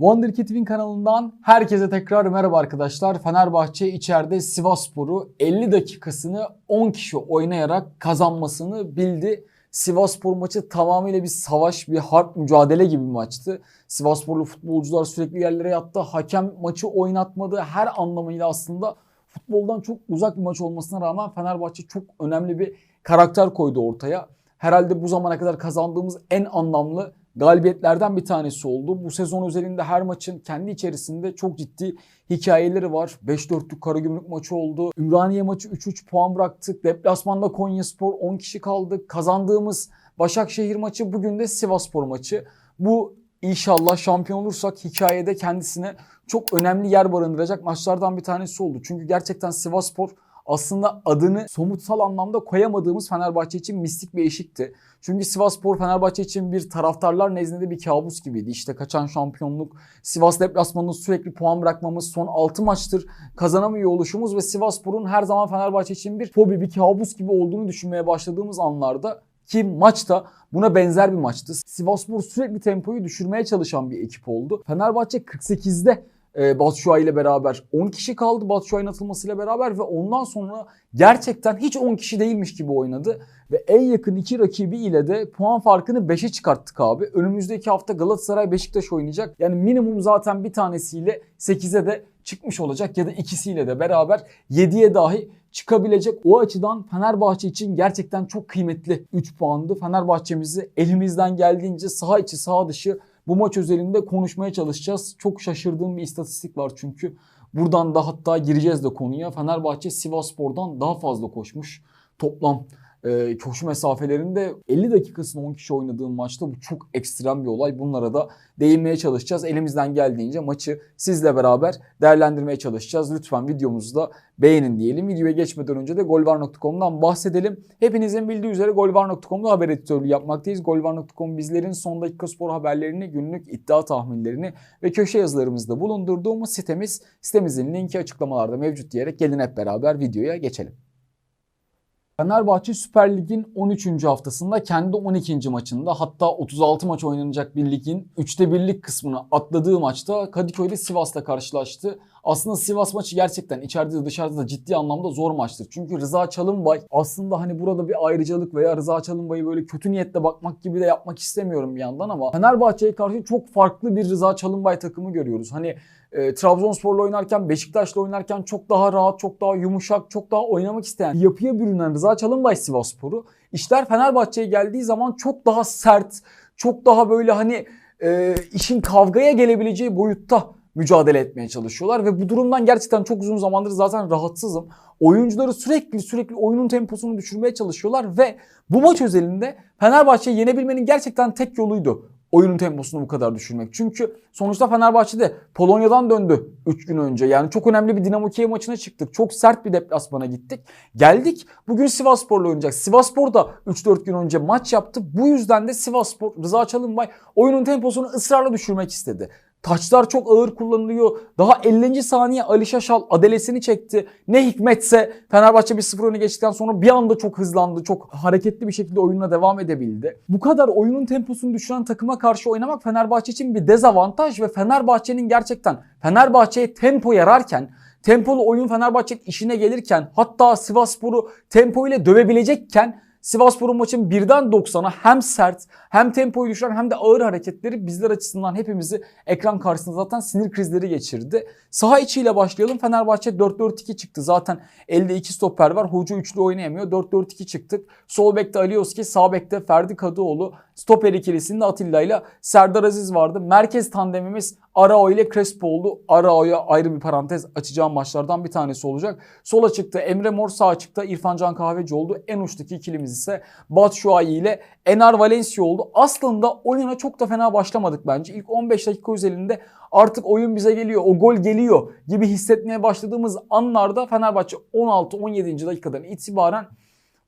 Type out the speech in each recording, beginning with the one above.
Wonderkid Win kanalından herkese tekrar merhaba arkadaşlar. Fenerbahçe içeride Sivasspor'u 50 dakikasını 10 kişi oynayarak kazanmasını bildi. Sivasspor maçı tamamıyla bir savaş, bir harp mücadele gibi bir maçtı. Sivassporlu futbolcular sürekli yerlere yattı. Hakem maçı oynatmadı. Her anlamıyla aslında futboldan çok uzak bir maç olmasına rağmen Fenerbahçe çok önemli bir karakter koydu ortaya. Herhalde bu zamana kadar kazandığımız en anlamlı galibiyetlerden bir tanesi oldu. Bu sezon özelinde her maçın kendi içerisinde çok ciddi hikayeleri var. 5-4'lük Karagümrük maçı oldu. Ümraniye maçı 3-3 puan bıraktık. Deplasmanda Konyaspor 10 kişi kaldı. Kazandığımız Başakşehir maçı bugün de Sivasspor maçı. Bu inşallah şampiyon olursak hikayede kendisine çok önemli yer barındıracak maçlardan bir tanesi oldu. Çünkü gerçekten Sivasspor aslında adını somutsal anlamda koyamadığımız Fenerbahçe için mistik bir eşikti. Çünkü Sivasspor Fenerbahçe için bir taraftarlar nezdinde bir kabus gibiydi. İşte kaçan şampiyonluk, Sivas deplasmanında sürekli puan bırakmamız, son 6 maçtır kazanamıyor oluşumuz ve Sivasspor'un her zaman Fenerbahçe için bir fobi, bir kabus gibi olduğunu düşünmeye başladığımız anlarda ki maçta buna benzer bir maçtı. Sivasspor sürekli tempoyu düşürmeye çalışan bir ekip oldu. Fenerbahçe 48'de e, Batshuayi ile beraber 10 kişi kaldı Batshuayi'nin atılmasıyla beraber ve ondan sonra gerçekten hiç 10 kişi değilmiş gibi oynadı. Ve en yakın iki rakibi ile de puan farkını 5'e çıkarttık abi. Önümüzdeki hafta Galatasaray Beşiktaş oynayacak. Yani minimum zaten bir tanesiyle 8'e de çıkmış olacak ya da ikisiyle de beraber 7'ye dahi çıkabilecek. O açıdan Fenerbahçe için gerçekten çok kıymetli 3 puandı. Fenerbahçemizi elimizden geldiğince saha içi saha dışı bu maç özelinde konuşmaya çalışacağız. Çok şaşırdığım bir istatistik var çünkü. Buradan da hatta gireceğiz de konuya. Fenerbahçe Sivasspor'dan daha fazla koşmuş. Toplam e, koşu mesafelerinde 50 dakikasını 10 kişi oynadığım maçta bu çok ekstrem bir olay. Bunlara da değinmeye çalışacağız. Elimizden geldiğince maçı sizle beraber değerlendirmeye çalışacağız. Lütfen videomuzu da beğenin diyelim. Videoya geçmeden önce de golvar.com'dan bahsedelim. Hepinizin bildiği üzere golvar.com'da haber editörlüğü yapmaktayız. Golvar.com bizlerin son dakika spor haberlerini, günlük iddia tahminlerini ve köşe yazılarımızda bulundurduğumuz sitemiz. Sitemizin linki açıklamalarda mevcut diyerek gelin hep beraber videoya geçelim. Fenerbahçe Süper Lig'in 13. haftasında kendi 12. maçında hatta 36 maç oynanacak bir ligin 3'te 1'lik kısmını atladığı maçta Kadıköy'de Sivas'la karşılaştı. Aslında Sivas maçı gerçekten içeride de dışarıda da ciddi anlamda zor maçtır. Çünkü Rıza Çalınbay aslında hani burada bir ayrıcalık veya Rıza Çalınbay'ı böyle kötü niyetle bakmak gibi de yapmak istemiyorum bir yandan ama Fenerbahçe'ye karşı çok farklı bir Rıza Çalınbay takımı görüyoruz. Hani e, Trabzonspor'la oynarken, Beşiktaş'la oynarken çok daha rahat, çok daha yumuşak, çok daha oynamak isteyen yapıya bürünen Rıza Çalınbay Sivasspor'u. İşler Fenerbahçe'ye geldiği zaman çok daha sert, çok daha böyle hani e, işin kavgaya gelebileceği boyutta mücadele etmeye çalışıyorlar ve bu durumdan gerçekten çok uzun zamandır zaten rahatsızım. Oyuncuları sürekli sürekli oyunun temposunu düşürmeye çalışıyorlar ve bu maç özelinde Fenerbahçe'yi yenebilmenin gerçekten tek yoluydu oyunun temposunu bu kadar düşürmek. Çünkü sonuçta Fenerbahçe de Polonya'dan döndü 3 gün önce. Yani çok önemli bir Dinamo Kiev maçına çıktık. Çok sert bir deplasmana gittik. Geldik bugün Sivasspor'la oynayacak. Sivasspor da 3-4 gün önce maç yaptı. Bu yüzden de Sivasspor Rıza Çalınbay oyunun temposunu ısrarla düşürmek istedi. Taçlar çok ağır kullanılıyor. Daha 50. saniye Ali Şaşal adelesini çekti. Ne hikmetse Fenerbahçe bir 0 öne geçtikten sonra bir anda çok hızlandı. Çok hareketli bir şekilde oyununa devam edebildi. Bu kadar oyunun temposunu düşüren takıma karşı oynamak Fenerbahçe için bir dezavantaj ve Fenerbahçe'nin gerçekten Fenerbahçe'ye tempo yararken tempolu oyun Fenerbahçe'nin işine gelirken hatta Sivasspor'u tempo ile dövebilecekken Sivasspor'un maçın birden 90'a hem sert hem tempoyu düşüren hem de ağır hareketleri bizler açısından hepimizi ekran karşısında zaten sinir krizleri geçirdi. Saha içiyle başlayalım. Fenerbahçe 4-4-2 çıktı. Zaten elde iki stoper var. Hoca üçlü oynayamıyor. 4-4-2 çıktık. Sol bekte Alioski, sağ bekte Ferdi Kadıoğlu. Stoper ikilisinde Atilla ile Serdar Aziz vardı. Merkez tandemimiz Arao ile Crespo oldu. Arao'ya ayrı bir parantez açacağım maçlardan bir tanesi olacak. Sola çıktı Emre Mor, sağ çıktı İrfan Can Kahveci oldu. En uçtaki ikilimiz ise Batshuayi ile Enar Valencia oldu. Aslında oyuna çok da fena başlamadık bence. İlk 15 dakika özelinde artık oyun bize geliyor, o gol geliyor gibi hissetmeye başladığımız anlarda Fenerbahçe 16-17. dakikadan itibaren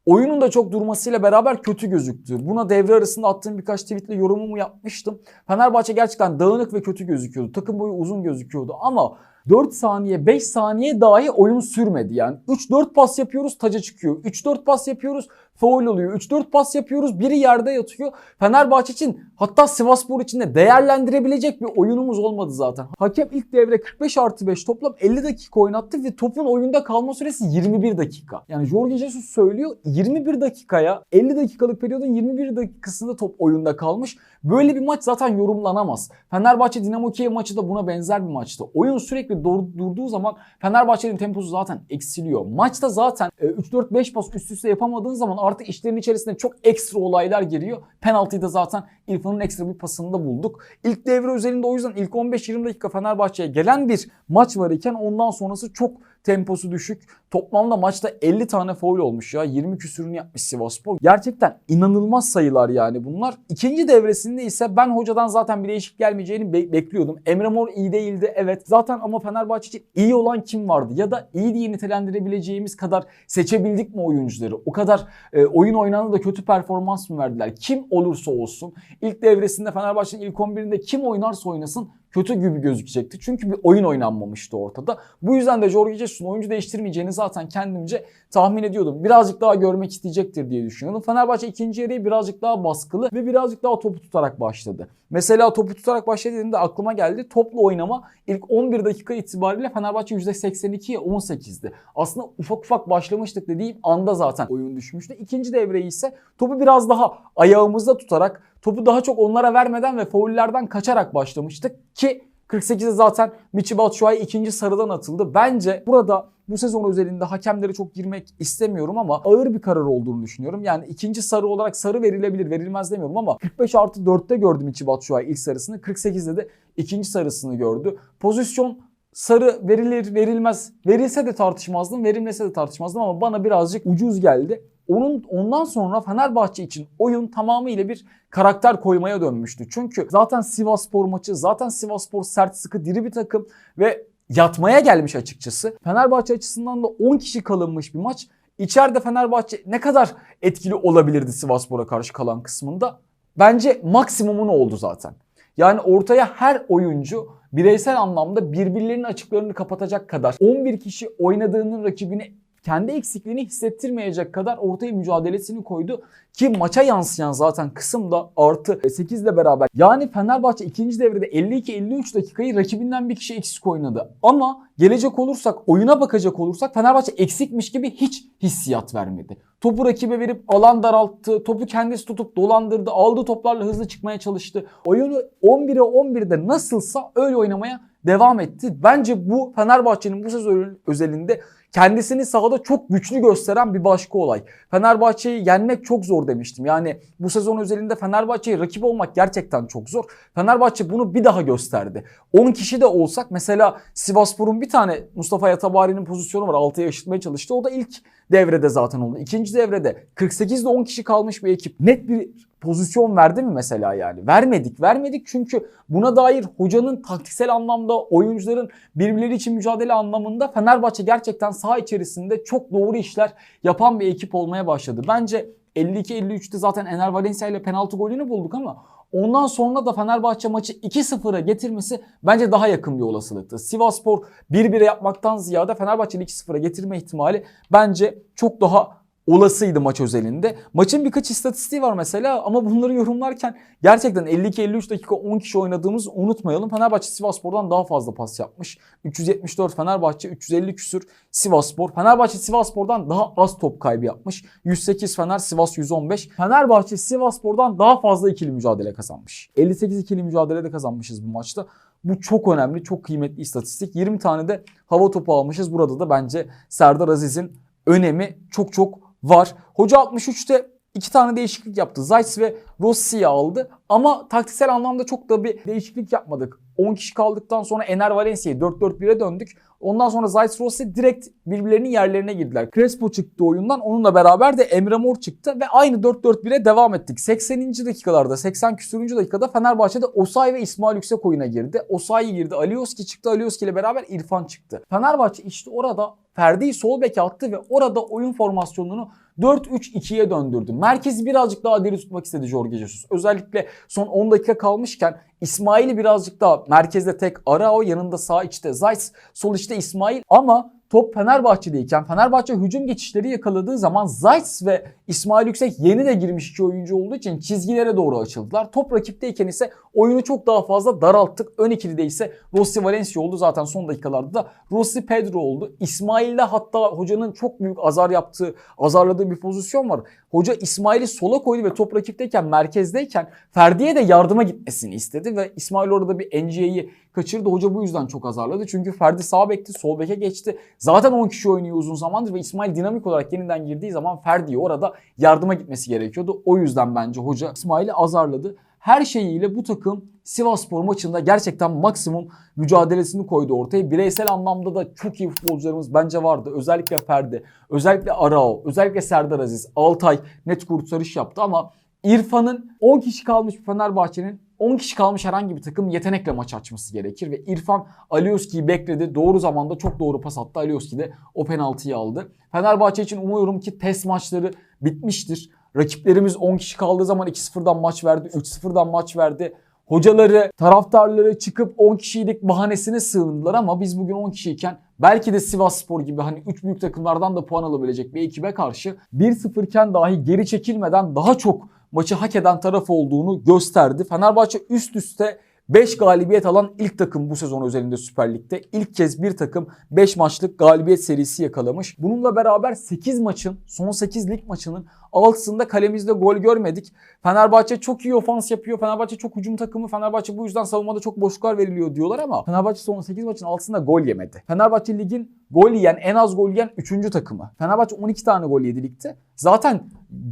oyunun da çok durmasıyla beraber kötü gözüktü. Buna devre arasında attığım birkaç tweetle yorumumu yapmıştım. Fenerbahçe gerçekten dağınık ve kötü gözüküyordu. Takım boyu uzun gözüküyordu ama 4 saniye 5 saniye dahi oyun sürmedi. Yani 3-4 pas yapıyoruz taca çıkıyor. 3-4 pas yapıyoruz Foul oluyor. 3-4 pas yapıyoruz. Biri yerde yatıyor. Fenerbahçe için hatta Sivasspor için de değerlendirebilecek bir oyunumuz olmadı zaten. Hakem ilk devre 45 artı 5 toplam 50 dakika oynattı ve topun oyunda kalma süresi 21 dakika. Yani Jorge Jesus söylüyor 21 dakikaya 50 dakikalık periyodun 21 dakikasında top oyunda kalmış. Böyle bir maç zaten yorumlanamaz. Fenerbahçe Dinamo Kiev maçı da buna benzer bir maçtı. Oyun sürekli dur- durduğu zaman Fenerbahçe'nin temposu zaten eksiliyor. Maçta zaten e, 3-4-5 pas üst üste yapamadığın zaman artık işlerin içerisinde çok ekstra olaylar giriyor. Penaltıyı da zaten İrfan'ın ekstra bir pasında bulduk. İlk devre özelinde o yüzden ilk 15-20 dakika Fenerbahçe'ye gelen bir maç var iken ondan sonrası çok temposu düşük. Toplamda maçta 50 tane foul olmuş ya. 20 küsürünü yapmış Sivasspor. Gerçekten inanılmaz sayılar yani bunlar. İkinci devresinde ise ben hocadan zaten bir değişik gelmeyeceğini be- bekliyordum. Emre Mor iyi değildi evet. Zaten ama Fenerbahçe için iyi olan kim vardı? Ya da iyi diye nitelendirebileceğimiz kadar seçebildik mi oyuncuları? O kadar e, oyun oynandı da kötü performans mı verdiler? Kim olursa olsun. ilk devresinde Fenerbahçe'nin ilk 11'inde kim oynarsa oynasın kötü gibi gözükecekti. Çünkü bir oyun oynanmamıştı ortada. Bu yüzden de Jorge Jesus'un oyuncu değiştirmeyeceğini zaten kendimce tahmin ediyordum. Birazcık daha görmek isteyecektir diye düşünüyordum. Fenerbahçe ikinci yarıyı birazcık daha baskılı ve birazcık daha topu tutarak başladı. Mesela topu tutarak başladığında aklıma geldi. Toplu oynama ilk 11 dakika itibariyle Fenerbahçe %82'ye 18'di. Aslında ufak ufak başlamıştık dediğim anda zaten oyun düşmüştü. İkinci devreyi ise topu biraz daha ayağımızda tutarak topu daha çok onlara vermeden ve faullerden kaçarak başlamıştık ki 48'de zaten Michi Batshuayi ikinci sarıdan atıldı. Bence burada bu sezon özelinde hakemlere çok girmek istemiyorum ama ağır bir karar olduğunu düşünüyorum. Yani ikinci sarı olarak sarı verilebilir verilmez demiyorum ama 45 artı 4'te gördüm Michi Batshuayi ilk sarısını. 48'de de ikinci sarısını gördü. Pozisyon sarı verilir verilmez verilse de tartışmazdım verilmese de tartışmazdım ama bana birazcık ucuz geldi. Onun ondan sonra Fenerbahçe için oyun tamamıyla bir karakter koymaya dönmüştü. Çünkü zaten Sivasspor maçı, zaten Sivasspor sert sıkı diri bir takım ve yatmaya gelmiş açıkçası. Fenerbahçe açısından da 10 kişi kalınmış bir maç. İçeride Fenerbahçe ne kadar etkili olabilirdi Sivasspor'a karşı kalan kısmında? Bence maksimumunu oldu zaten. Yani ortaya her oyuncu bireysel anlamda birbirlerinin açıklarını kapatacak kadar 11 kişi oynadığının rakibini kendi eksikliğini hissettirmeyecek kadar ortaya mücadelesini koydu. Ki maça yansıyan zaten kısımda artı 8 ile beraber. Yani Fenerbahçe ikinci devrede 52-53 dakikayı rakibinden bir kişi eksik oynadı. Ama gelecek olursak, oyuna bakacak olursak Fenerbahçe eksikmiş gibi hiç hissiyat vermedi. Topu rakibe verip alan daralttı. Topu kendisi tutup dolandırdı. Aldığı toplarla hızlı çıkmaya çalıştı. Oyunu 11'e 11'de nasılsa öyle oynamaya devam etti. Bence bu Fenerbahçe'nin bu sezon özelinde kendisini sahada çok güçlü gösteren bir başka olay. Fenerbahçe'yi yenmek çok zor demiştim. Yani bu sezon özelinde Fenerbahçe'ye rakip olmak gerçekten çok zor. Fenerbahçe bunu bir daha gösterdi. 10 kişi de olsak mesela Sivasspor'un bir tane Mustafa Yatabari'nin pozisyonu var. 6'ya eşitmeye çalıştı. O da ilk devrede zaten oldu. İkinci devrede 48'de 10 kişi kalmış bir ekip. Net bir pozisyon verdi mi mesela yani? Vermedik. Vermedik çünkü buna dair hocanın taktiksel anlamda oyuncuların birbirleri için mücadele anlamında Fenerbahçe gerçekten saha içerisinde çok doğru işler yapan bir ekip olmaya başladı. Bence 52-53'te zaten Ener Valencia ile penaltı golünü bulduk ama ondan sonra da Fenerbahçe maçı 2-0'a getirmesi bence daha yakın bir olasılıktı. Sivasspor 1-1'e yapmaktan ziyade Fenerbahçe'yi 2-0'a getirme ihtimali bence çok daha olasıydı maç özelinde. Maçın birkaç istatistiği var mesela ama bunları yorumlarken gerçekten 52-53 dakika 10 kişi oynadığımızı unutmayalım. Fenerbahçe Sivasspor'dan daha fazla pas yapmış. 374 Fenerbahçe, 350 küsür Sivasspor. Fenerbahçe Sivasspor'dan daha az top kaybı yapmış. 108 Fener, Sivas 115. Fenerbahçe Sivasspor'dan daha fazla ikili mücadele kazanmış. 58 ikili mücadelede kazanmışız bu maçta. Bu çok önemli, çok kıymetli istatistik. 20 tane de hava topu almışız. Burada da bence Serdar Aziz'in önemi çok çok var. Hoca 63'te iki tane değişiklik yaptı. Zayt ve Rossi'yi aldı. Ama taktiksel anlamda çok da bir değişiklik yapmadık. 10 kişi kaldıktan sonra Ener Valencia'yı 4-4-1'e döndük. Ondan sonra Zayt Rossi direkt birbirlerinin yerlerine girdiler. Crespo çıktı oyundan. Onunla beraber de Emre Mor çıktı ve aynı 4-4-1'e devam ettik. 80. dakikalarda 80 küsürüncü dakikada Fenerbahçe'de Osay ve İsmail Yüksek oyuna girdi. Osay girdi. Alioski çıktı. Alioski ile beraber İrfan çıktı. Fenerbahçe işte orada Ferdi'yi sol beke attı ve orada oyun formasyonunu 4-3-2'ye döndürdü. Merkezi birazcık daha diri tutmak istedi Jorge Jesus. Özellikle son 10 dakika kalmışken İsmail'i birazcık daha merkezde tek Arao yanında sağ içte Zayt sol içte İsmail ama top Fenerbahçe'deyken Fenerbahçe hücum geçişleri yakaladığı zaman Zayt ve İsmail Yüksek yeni de girmiş iki oyuncu olduğu için çizgilere doğru açıldılar. Top rakipteyken ise oyunu çok daha fazla daralttık. Ön ikilide ise Rossi Valencia oldu zaten son dakikalarda da Rossi Pedro oldu. İsmail'de hatta hocanın çok büyük azar yaptığı, azarladığı bir pozisyon var. Hoca İsmail'i sola koydu ve top rakipteyken, merkezdeyken Ferdi'ye de yardıma gitmesini istedi ve İsmail orada bir NC'yi kaçırdı. Hoca bu yüzden çok azarladı. Çünkü Ferdi sağ bekti, sol beke geçti. Zaten 10 kişi oynuyor uzun zamandır ve İsmail dinamik olarak yeniden girdiği zaman Ferdi'ye orada yardıma gitmesi gerekiyordu. O yüzden bence hoca İsmail'i azarladı. Her şeyiyle bu takım Sivasspor maçında gerçekten maksimum mücadelesini koydu ortaya. Bireysel anlamda da çok iyi futbolcularımız bence vardı. Özellikle Ferdi, özellikle Arao, özellikle Serdar Aziz, Altay net kurtarış yaptı ama İrfan'ın 10 kişi kalmış Fenerbahçe'nin 10 kişi kalmış herhangi bir takım yetenekle maç açması gerekir ve İrfan Alioski'yi bekledi. Doğru zamanda çok doğru pas attı. Alioski de o penaltıyı aldı. Fenerbahçe için umuyorum ki test maçları bitmiştir. Rakiplerimiz 10 kişi kaldığı zaman 2-0'dan maç verdi, 3-0'dan maç verdi. Hocaları, taraftarları çıkıp 10 kişilik bahanesine sığındılar ama biz bugün 10 kişiyken belki de Sivas Spor gibi hani 3 büyük takımlardan da puan alabilecek bir ekibe karşı 1-0 iken dahi geri çekilmeden daha çok maçı hak eden taraf olduğunu gösterdi. Fenerbahçe üst üste 5 galibiyet alan ilk takım bu sezon özelinde Süper Lig'de. İlk kez bir takım 5 maçlık galibiyet serisi yakalamış. Bununla beraber 8 maçın, son 8 lig maçının 6'sında kalemizde gol görmedik. Fenerbahçe çok iyi ofans yapıyor. Fenerbahçe çok hücum takımı. Fenerbahçe bu yüzden savunmada çok boşluklar veriliyor diyorlar ama Fenerbahçe son 8 maçın 6'sında gol yemedi. Fenerbahçe ligin gol yiyen, en az gol yiyen 3. takımı. Fenerbahçe 12 tane gol yedi ligde. Zaten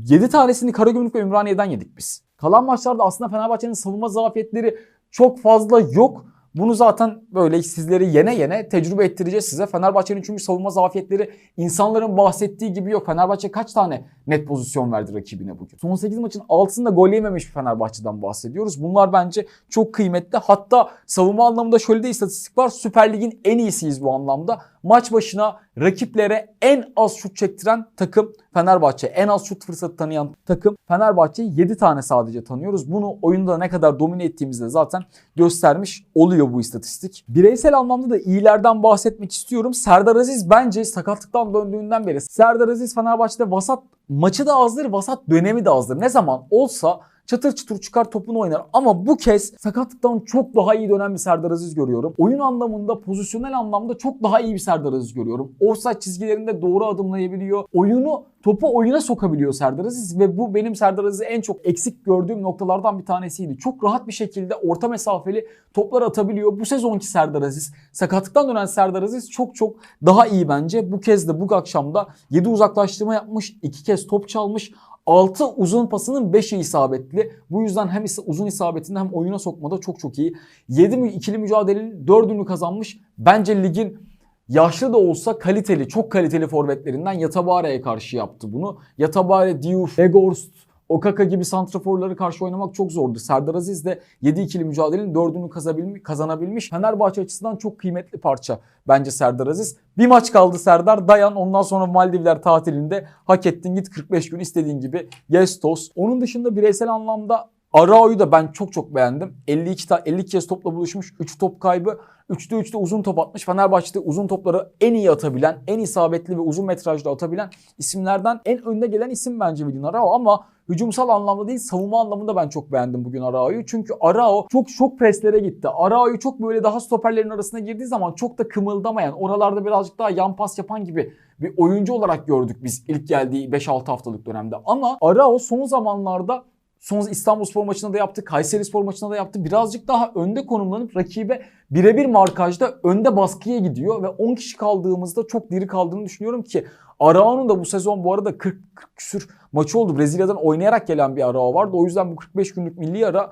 7 tanesini Karagümrük ve Ümraniye'den yedik biz. Kalan maçlarda aslında Fenerbahçe'nin savunma zafiyetleri çok fazla yok. Bunu zaten böyle sizleri yene yene tecrübe ettireceğiz size. Fenerbahçe'nin çünkü savunma zafiyetleri insanların bahsettiği gibi yok. Fenerbahçe kaç tane net pozisyon verdi rakibine bugün? Son 8 maçın 6'sında gol yememiş bir Fenerbahçe'den bahsediyoruz. Bunlar bence çok kıymetli. Hatta savunma anlamında şöyle de istatistik var. Süper Lig'in en iyisiyiz bu anlamda. Maç başına rakiplere en az şut çektiren takım Fenerbahçe. En az şut fırsatı tanıyan takım Fenerbahçe'yi 7 tane sadece tanıyoruz. Bunu oyunda ne kadar domine ettiğimizde zaten göstermiş oluyor bu istatistik. Bireysel anlamda da iyilerden bahsetmek istiyorum. Serdar Aziz bence sakatlıktan döndüğünden beri Serdar Aziz Fenerbahçe'de vasat maçı da azdır, vasat dönemi de azdır. Ne zaman olsa çatır çutur çıkar topunu oynar. Ama bu kez sakatlıktan çok daha iyi dönen bir Serdar Aziz görüyorum. Oyun anlamında, pozisyonel anlamda çok daha iyi bir Serdar Aziz görüyorum. Offside çizgilerinde doğru adımlayabiliyor. Oyunu topu oyuna sokabiliyor Serdar Aziz ve bu benim Serdar Aziz'i en çok eksik gördüğüm noktalardan bir tanesiydi. Çok rahat bir şekilde orta mesafeli toplar atabiliyor. Bu sezonki Serdar Aziz, sakatlıktan dönen Serdar Aziz çok çok daha iyi bence. Bu kez de bu akşamda 7 uzaklaştırma yapmış, 2 kez top çalmış. 6 uzun pasının 5'i isabetli. Bu yüzden hem uzun isabetinde hem oyuna sokmada çok çok iyi. 7 ikili mücadelenin 4'ünü kazanmış. Bence ligin yaşlı da olsa kaliteli, çok kaliteli forvetlerinden Yatabare'ye karşı yaptı bunu. Yatabare, Diouf, Egorst, Okaka gibi santraforları karşı oynamak çok zordu. Serdar Aziz de 7 ikili mücadelenin 4'ünü kazanabilmiş. Fenerbahçe açısından çok kıymetli parça bence Serdar Aziz. Bir maç kaldı Serdar. Dayan ondan sonra Maldivler tatilinde hak ettin git 45 gün istediğin gibi Gestos. Onun dışında bireysel anlamda Arao'yu da ben çok çok beğendim. 52 ta 50 kez topla buluşmuş. 3 top kaybı. 3'te 3'te uzun top atmış. Fenerbahçe'de uzun topları en iyi atabilen, en isabetli ve uzun metrajda atabilen isimlerden en önde gelen isim bence Willian Arao ama hücumsal anlamda değil savunma anlamında ben çok beğendim bugün Arao'yu. Çünkü Arao çok çok preslere gitti. Arao'yu çok böyle daha stoperlerin arasına girdiği zaman çok da kımıldamayan, oralarda birazcık daha yan pas yapan gibi bir oyuncu olarak gördük biz ilk geldiği 5-6 haftalık dönemde. Ama Arao son zamanlarda Son İstanbul Spor maçında da yaptı, Kayseri Spor maçında da yaptı. Birazcık daha önde konumlanıp rakibe birebir markajda önde baskıya gidiyor ve 10 kişi kaldığımızda çok diri kaldığını düşünüyorum ki Arao'nun da bu sezon bu arada 40, 40 küsür maçı oldu. Brezilya'dan oynayarak gelen bir Arao vardı. O yüzden bu 45 günlük milli ara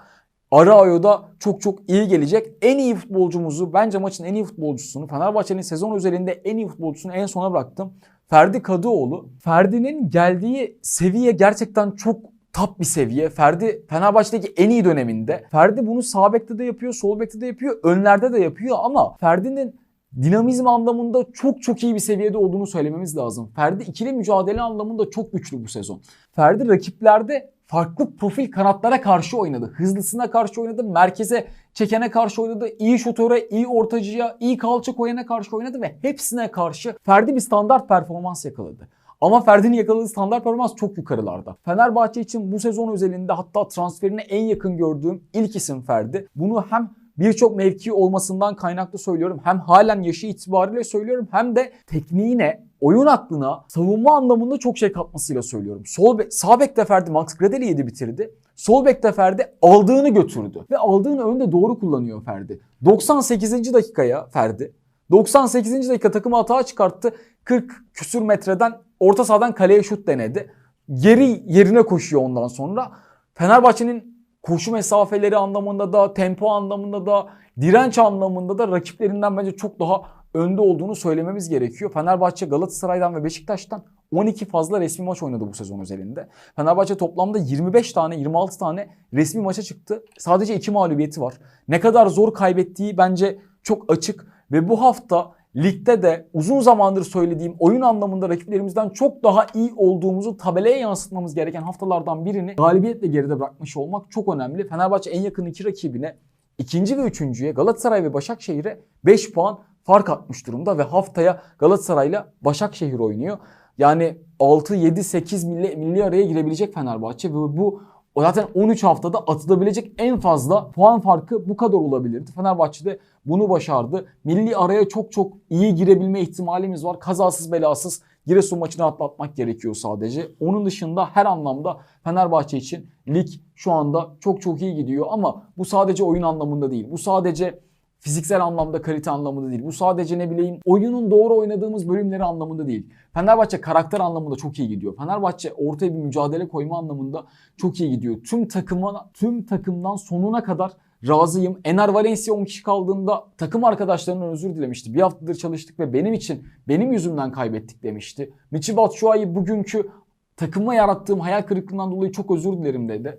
Arao'da çok çok iyi gelecek. En iyi futbolcumuzu bence maçın en iyi futbolcusunu Fenerbahçe'nin sezon üzerinde en iyi futbolcusunu en sona bıraktım. Ferdi Kadıoğlu. Ferdi'nin geldiği seviye gerçekten çok top bir seviye. Ferdi Fenerbahçe'deki en iyi döneminde. Ferdi bunu sağ bekte de yapıyor, sol bekte de yapıyor, önlerde de yapıyor ama Ferdi'nin dinamizm anlamında çok çok iyi bir seviyede olduğunu söylememiz lazım. Ferdi ikili mücadele anlamında çok güçlü bu sezon. Ferdi rakiplerde farklı profil kanatlara karşı oynadı. Hızlısına karşı oynadı, merkeze çekene karşı oynadı, iyi şutöre, iyi ortacıya, iyi kalça koyana karşı oynadı ve hepsine karşı Ferdi bir standart performans yakaladı. Ama Ferdi'nin yakaladığı standart performans çok yukarılarda. Fenerbahçe için bu sezon özelinde hatta transferine en yakın gördüğüm ilk isim Ferdi. Bunu hem birçok mevki olmasından kaynaklı söylüyorum. Hem halen yaşı itibariyle söylüyorum hem de tekniğine, oyun aklına, savunma anlamında çok şey katmasıyla söylüyorum. Sol be sağ bekte Ferdi Max Gradel'i yedi bitirdi. Sol bekte Ferdi aldığını götürdü. Ve aldığını önde doğru kullanıyor Ferdi. 98. dakikaya Ferdi 98. dakika takımı hata çıkarttı. 40 küsür metreden orta sahadan kaleye şut denedi. Geri yerine koşuyor ondan sonra. Fenerbahçe'nin koşu mesafeleri anlamında da, tempo anlamında da, direnç anlamında da rakiplerinden bence çok daha önde olduğunu söylememiz gerekiyor. Fenerbahçe Galatasaray'dan ve Beşiktaş'tan 12 fazla resmi maç oynadı bu sezon özelinde. Fenerbahçe toplamda 25 tane 26 tane resmi maça çıktı. Sadece 2 mağlubiyeti var. Ne kadar zor kaybettiği bence çok açık ve bu hafta ligde de uzun zamandır söylediğim oyun anlamında rakiplerimizden çok daha iyi olduğumuzu tabelaya yansıtmamız gereken haftalardan birini galibiyetle geride bırakmış olmak çok önemli. Fenerbahçe en yakın iki rakibine ikinci ve üçüncüye Galatasaray ve Başakşehir'e 5 puan fark atmış durumda ve haftaya Galatasaray'la Başakşehir oynuyor. Yani 6, 7, 8 milli, milli araya girebilecek Fenerbahçe ve bu o zaten 13 haftada atılabilecek en fazla puan farkı bu kadar olabilirdi. Fenerbahçe de bunu başardı. Milli araya çok çok iyi girebilme ihtimalimiz var. Kazasız belasız Giresun maçını atlatmak gerekiyor sadece. Onun dışında her anlamda Fenerbahçe için lig şu anda çok çok iyi gidiyor ama bu sadece oyun anlamında değil. Bu sadece fiziksel anlamda, kalite anlamında değil. Bu sadece ne bileyim oyunun doğru oynadığımız bölümleri anlamında değil. Fenerbahçe karakter anlamında çok iyi gidiyor. Fenerbahçe ortaya bir mücadele koyma anlamında çok iyi gidiyor. Tüm takıma, tüm takımdan sonuna kadar razıyım. Ener Valencia 10 kişi kaldığında takım arkadaşlarından özür dilemişti. Bir haftadır çalıştık ve benim için benim yüzümden kaybettik demişti. Michi Batshuayi bugünkü takıma yarattığım hayal kırıklığından dolayı çok özür dilerim dedi.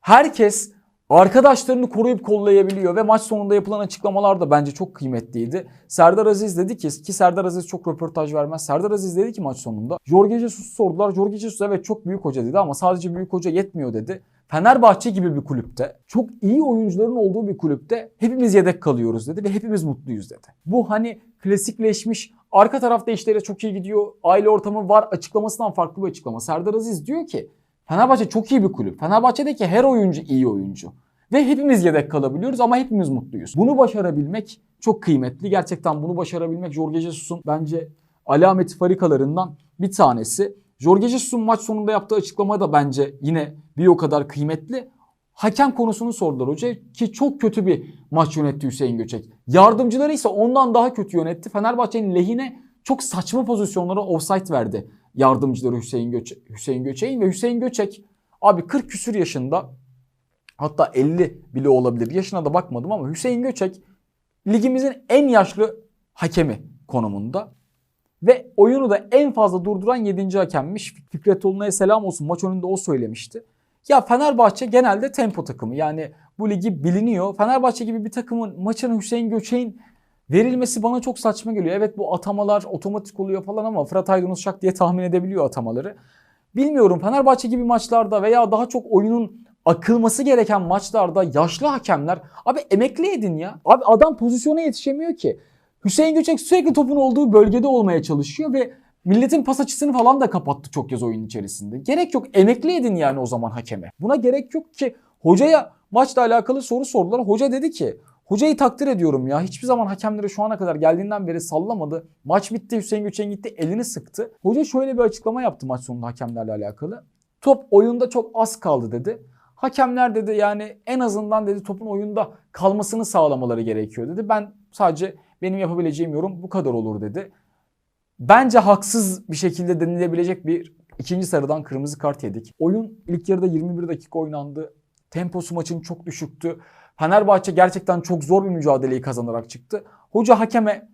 Herkes arkadaşlarını koruyup kollayabiliyor ve maç sonunda yapılan açıklamalar da bence çok kıymetliydi. Serdar Aziz dedi ki ki Serdar Aziz çok röportaj vermez. Serdar Aziz dedi ki maç sonunda Jorge Jesus sordular. Jorge Jesus evet çok büyük hoca dedi ama sadece büyük hoca yetmiyor dedi. Fenerbahçe gibi bir kulüpte, çok iyi oyuncuların olduğu bir kulüpte hepimiz yedek kalıyoruz dedi ve hepimiz mutluyuz dedi. Bu hani klasikleşmiş, arka tarafta işleri çok iyi gidiyor, aile ortamı var açıklamasından farklı bir açıklama. Serdar Aziz diyor ki Fenerbahçe çok iyi bir kulüp. Fenerbahçe'deki her oyuncu iyi oyuncu. Ve hepimiz yedek kalabiliyoruz ama hepimiz mutluyuz. Bunu başarabilmek çok kıymetli. Gerçekten bunu başarabilmek Jorge Jesus'un bence alameti farikalarından bir tanesi. Jorge Jesus'un maç sonunda yaptığı açıklama da bence yine bir o kadar kıymetli. Hakem konusunu sordular hoca ki çok kötü bir maç yönetti Hüseyin Göçek. Yardımcıları ise ondan daha kötü yönetti. Fenerbahçe'nin lehine çok saçma pozisyonlara offside verdi yardımcıları Hüseyin, Göçe Hüseyin Göçek'in ve Hüseyin Göçek abi 40 küsür yaşında hatta 50 bile olabilir yaşına da bakmadım ama Hüseyin Göçek ligimizin en yaşlı hakemi konumunda. Ve oyunu da en fazla durduran 7. hakemmiş. Fikret Olunay'a selam olsun. Maç önünde o söylemişti. Ya Fenerbahçe genelde tempo takımı. Yani bu ligi biliniyor. Fenerbahçe gibi bir takımın maçına Hüseyin Göçek'in verilmesi bana çok saçma geliyor. Evet bu atamalar otomatik oluyor falan ama Fırat Aydınus Şak diye tahmin edebiliyor atamaları. Bilmiyorum Fenerbahçe gibi maçlarda veya daha çok oyunun akılması gereken maçlarda yaşlı hakemler abi emekli edin ya. Abi adam pozisyona yetişemiyor ki. Hüseyin Göçek sürekli topun olduğu bölgede olmaya çalışıyor ve milletin pas açısını falan da kapattı çok kez oyun içerisinde. Gerek yok emekli edin yani o zaman hakeme. Buna gerek yok ki hocaya maçla alakalı soru sordular. Hoca dedi ki Hocayı takdir ediyorum ya. Hiçbir zaman hakemlere şu ana kadar geldiğinden beri sallamadı. Maç bitti Hüseyin Göçen gitti elini sıktı. Hoca şöyle bir açıklama yaptı maç sonunda hakemlerle alakalı. Top oyunda çok az kaldı dedi. Hakemler dedi yani en azından dedi topun oyunda kalmasını sağlamaları gerekiyor dedi. Ben sadece benim yapabileceğim yorum bu kadar olur dedi. Bence haksız bir şekilde denilebilecek bir ikinci sarıdan kırmızı kart yedik. Oyun ilk yarıda 21 dakika oynandı. Temposu maçın çok düşüktü. Fenerbahçe gerçekten çok zor bir mücadeleyi kazanarak çıktı. Hoca hakeme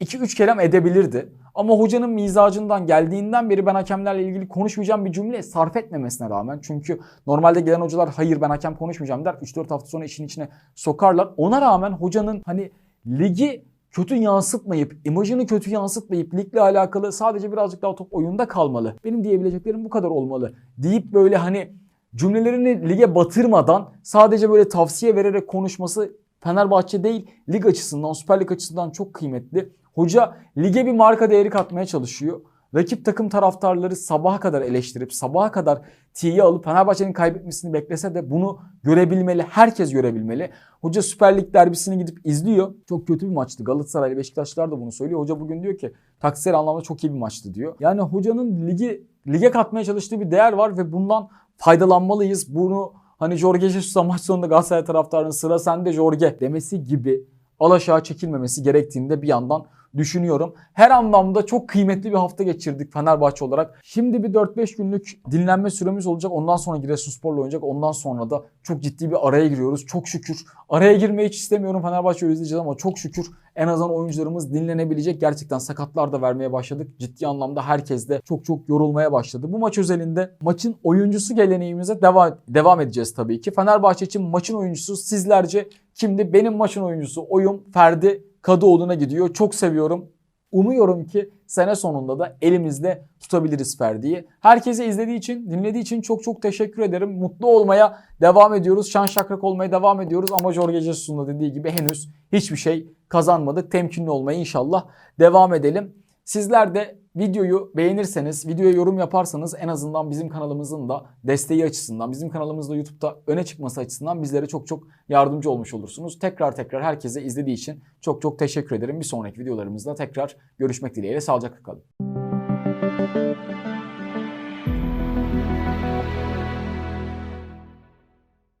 2-3 kelam edebilirdi. Ama hocanın mizacından geldiğinden beri ben hakemlerle ilgili konuşmayacağım bir cümle sarf etmemesine rağmen. Çünkü normalde gelen hocalar hayır ben hakem konuşmayacağım der. 3-4 hafta sonra işin içine sokarlar. Ona rağmen hocanın hani ligi kötü yansıtmayıp, imajını kötü yansıtmayıp ligle alakalı sadece birazcık daha top oyunda kalmalı. Benim diyebileceklerim bu kadar olmalı deyip böyle hani cümlelerini lige batırmadan sadece böyle tavsiye vererek konuşması Fenerbahçe değil lig açısından Süper Lig açısından çok kıymetli. Hoca lige bir marka değeri katmaya çalışıyor. Rakip takım taraftarları sabaha kadar eleştirip sabaha kadar T'yi alıp Fenerbahçe'nin kaybetmesini beklese de bunu görebilmeli. Herkes görebilmeli. Hoca Süper Lig derbisini gidip izliyor. Çok kötü bir maçtı. Galatasaray Beşiktaşlar da bunu söylüyor. Hoca bugün diyor ki taktiksel anlamda çok iyi bir maçtı diyor. Yani hocanın ligi lige katmaya çalıştığı bir değer var ve bundan faydalanmalıyız. Bunu hani Jorge Jesus'a maç sonunda Galatasaray taraftarının sıra sende Jorge demesi gibi alaşağı çekilmemesi gerektiğini de bir yandan düşünüyorum. Her anlamda çok kıymetli bir hafta geçirdik Fenerbahçe olarak. Şimdi bir 4-5 günlük dinlenme süremiz olacak. Ondan sonra Giresunspor'la oynayacak. Ondan sonra da çok ciddi bir araya giriyoruz. Çok şükür. Araya girmeyi hiç istemiyorum. Fenerbahçe özleyeceğiz ama çok şükür en azından oyuncularımız dinlenebilecek. Gerçekten sakatlar da vermeye başladık. Ciddi anlamda herkes de çok çok yorulmaya başladı. Bu maç özelinde maçın oyuncusu geleneğimize devam, devam edeceğiz tabii ki. Fenerbahçe için maçın oyuncusu sizlerce kimdi? Benim maçın oyuncusu oyum Ferdi Kadıoğlu'na gidiyor. Çok seviyorum. Umuyorum ki sene sonunda da elimizde tutabiliriz Ferdi'yi. Herkese izlediği için, dinlediği için çok çok teşekkür ederim. Mutlu olmaya devam ediyoruz. Şan şakrak olmaya devam ediyoruz. Ama Jorge Jesus'un da dediği gibi henüz hiçbir şey kazanmadık. Temkinli olmaya inşallah devam edelim. Sizler de videoyu beğenirseniz, videoya yorum yaparsanız en azından bizim kanalımızın da desteği açısından, bizim kanalımızda YouTube'da öne çıkması açısından bizlere çok çok yardımcı olmuş olursunuz. Tekrar tekrar herkese izlediği için çok çok teşekkür ederim. Bir sonraki videolarımızda tekrar görüşmek dileğiyle sağlıcakla kalın.